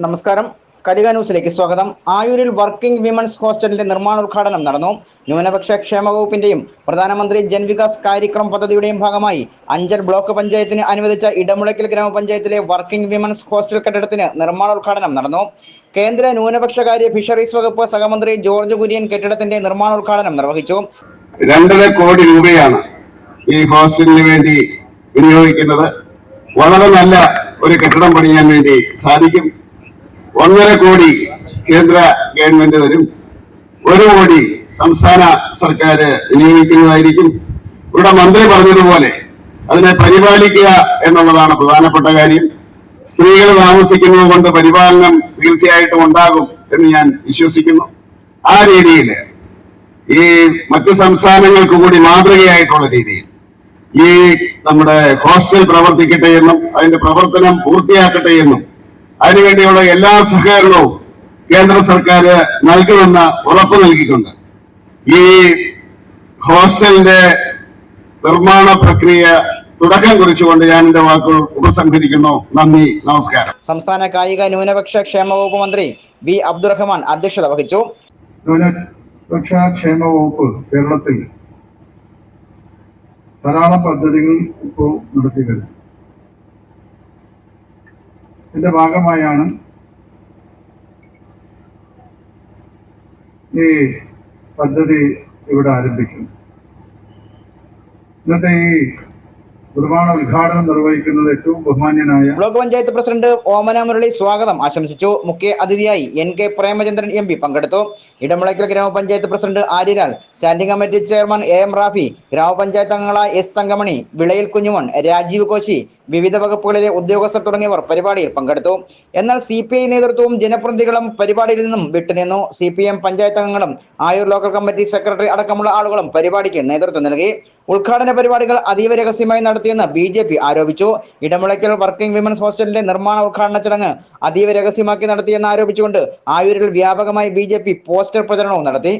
നമസ്കാരം. കലിക ന്യൂസിലേക്ക് സ്വാഗതം. ആയൂരിൽ വർക്കിംഗ് വിമൻസ് ഹോസ്റ്റലിന്റെ നിർമ്മാണോദ്ഘാടനം നടന്നു. ന്യൂനപക്ഷ ക്ഷേമ വകുപ്പിന്റെയും പ്രധാനമന്ത്രി ജൻവികാസ് കാര്യക്രം പദ്ധതിയുടെയും ഭാഗമായി അഞ്ചൽ ബ്ലോക്ക് പഞ്ചായത്തിന് അനുവദിച്ച ഇടമുളയ്ക്കൽ ഗ്രാമപഞ്ചായത്തിലെ വർക്കിംഗ് വിമൻസ് ഹോസ്റ്റൽ കെട്ടിടത്തിന് നിർമ്മാണോദ്ഘാടനം നടന്നു. കേന്ദ്ര ന്യൂനപക്ഷകാര്യ ഫിഷറീസ് വകുപ്പ് സഹമന്ത്രി ജോർജ് കുര്യൻ കെട്ടിടത്തിന്റെ നിർമ്മാണോദ്ഘാടനം നിർവഹിച്ചു. രണ്ടര കോടി രൂപയാണ് ഈ ഹോസ്റ്റലിന് വേണ്ടി വിനിയോഗിക്കുന്നത്. വളരെ നല്ല ഒരു കെട്ടിടം പണിയാൻ വേണ്ടി സാധിക്കും. ഒന്നര കോടി കേന്ദ്ര ഗവൺമെന്റ് തരും. ഒരു കോടി സംസ്ഥാന സർക്കാർ വിനിയോഗിക്കുന്നതായിരിക്കും. ഇവിടെ മന്ത്രി പറഞ്ഞതുപോലെ അതിനെ പരിപാലിക്കുക എന്നുള്ളതാണ് പ്രധാനപ്പെട്ട കാര്യം. സ്ത്രീകൾ താമസിക്കുന്നത് കൊണ്ട് പരിപാലനം തീർച്ചയായിട്ടും ഉണ്ടാകും എന്ന് ഞാൻ വിശ്വസിക്കുന്നു. ആ രീതിയിൽ ഈ മറ്റ് സംസ്ഥാനങ്ങൾക്ക് കൂടി മാതൃകയായിട്ടുള്ള രീതിയിൽ ഈ നമ്മുടെ ഹോസ്റ്റൽ പ്രവർത്തിക്കട്ടെ എന്നും അതിന്റെ പ്രവർത്തനം പൂർത്തിയാക്കട്ടെ എന്നും അതിനുവേണ്ടിയുള്ള എല്ലാ സഹകരണവും കേന്ദ്ര സർക്കാർ നൽകുമെന്ന് ഉറപ്പ് നൽകിയിട്ടുണ്ട്. ഈ ഹോസ്റ്റലിന്റെ നിർമ്മാണ പ്രക്രിയ തുടക്കം കുറിച്ചുകൊണ്ട് ഞാൻ എന്റെ വാക്കുകൾ ഉപസംഹരിക്കുന്നു. നന്ദി നമസ്കാരം. സംസ്ഥാന കായിക ന്യൂനപക്ഷ ക്ഷേമ വകുപ്പ് മന്ത്രി വി അബ്ദുറഹ്മാൻ അധ്യക്ഷത വഹിച്ചു. ന്യൂനപക്ഷ ക്ഷേമ വകുപ്പ് കേരളത്തിൽ ധാരാളം പദ്ധതികൾ ഇപ്പോൾ നടത്തി വരുന്നു. ഇതിന്റെ ഭാഗമായാണ് ഈ പദ്ധതി ഇവിടെ ആരംഭിക്കുന്നത്. ഇന്നത്തെ ഈ നിർമ്മാണ ഉദ്ഘാടനം നിർവഹിക്കുന്നത് ഏറ്റവും ബഹുമാന്യനായ ബ്ലോക്ക് പഞ്ചായത്ത് പ്രസിഡന്റ് ഓമന മുരളി സ്വാഗതം ആശംസിച്ചു. മുഖ്യ അതിഥിയായി N K Premachandran M P പങ്കെടുത്തു. ഇടമുളയ്ക്കൽ ഗ്രാമപഞ്ചായത്ത് president Aryalal standing committee chairman A M Rafi ഗ്രാമപഞ്ചായത്ത് അംഗങ്ങളായ എസ് തങ്കമണി വിളയിൽ കുഞ്ഞുമോൻ രാജീവ് കോശി വിവിധ വകുപ്പുകളിലെ ഉദ്യോഗസ്ഥർ തുടങ്ങിയവർ പരിപാടിയിൽ പങ്കെടുത്തു. എന്നാൽ സി പി ഐ നേതൃത്വവും ജനപ്രതിനിധികളും പരിപാടിയിൽ നിന്നും വിട്ടുനിന്നു. സി പി എം പഞ്ചായത്ത് അംഗങ്ങളും ആയൂർ ലോക്കൽ കമ്മിറ്റി സെക്രട്ടറി അടക്കമുള്ള ആളുകളും പരിപാടിക്ക് നേതൃത്വം നൽകി. ഉദ്ഘാടന പരിപാടികൾ അതീവ രഹസ്യമായി നടത്തിയെന്ന് ബി ജെ പി ആരോപിച്ചു. ഇടമുളയ്ക്കൽ വർക്കിംഗ് വിമൻസ് ഹോസ്റ്റലിന്റെ നിർമ്മാണ ഉദ്ഘാടന ചടങ്ങ് അതീവ രഹസ്യമാക്കി നടത്തിയെന്ന് ആരോപിച്ചുകൊണ്ട് ആയൂരിൽ വ്യാപകമായി ബി പോസ്റ്റർ പ്രചരണവും നടത്തി.